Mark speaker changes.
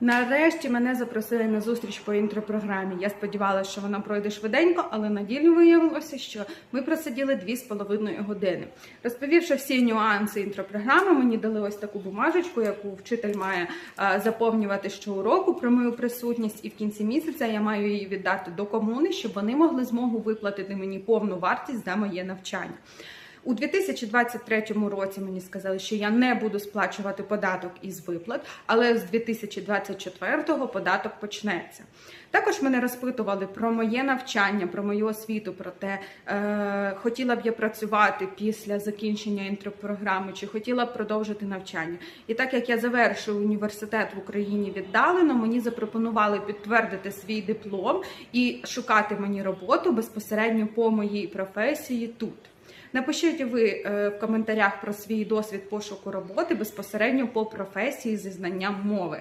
Speaker 1: Нарешті мене запросили на зустріч по інтропрограмі. Я сподівалася, що вона пройде швиденько, але на ділі виявилося, що ми просиділи дві з половиною години. Розповівши всі нюанси інтропрограми, мені дали ось таку бумажечку, яку вчитель має заповнювати щоуроку про мою присутність, і в кінці місяця я маю її віддати до комуни, щоб вони могли змогу виплатити мені повну вартість за моє навчання. У 2023 році мені сказали, що я не буду сплачувати податок із виплат, але з 2024 податок почнеться. Також мене розпитували про моє навчання, про мою освіту, про те, е, хотіла б я працювати після закінчення інтропрограми, чи хотіла б продовжити навчання. І так як я завершую університет в Україні віддалено, мені запропонували підтвердити свій диплом і шукати мені роботу безпосередньо по моїй професії тут. Напишіть ви е, в коментарях про свій досвід пошуку роботи безпосередньо по професії зі знанням мови.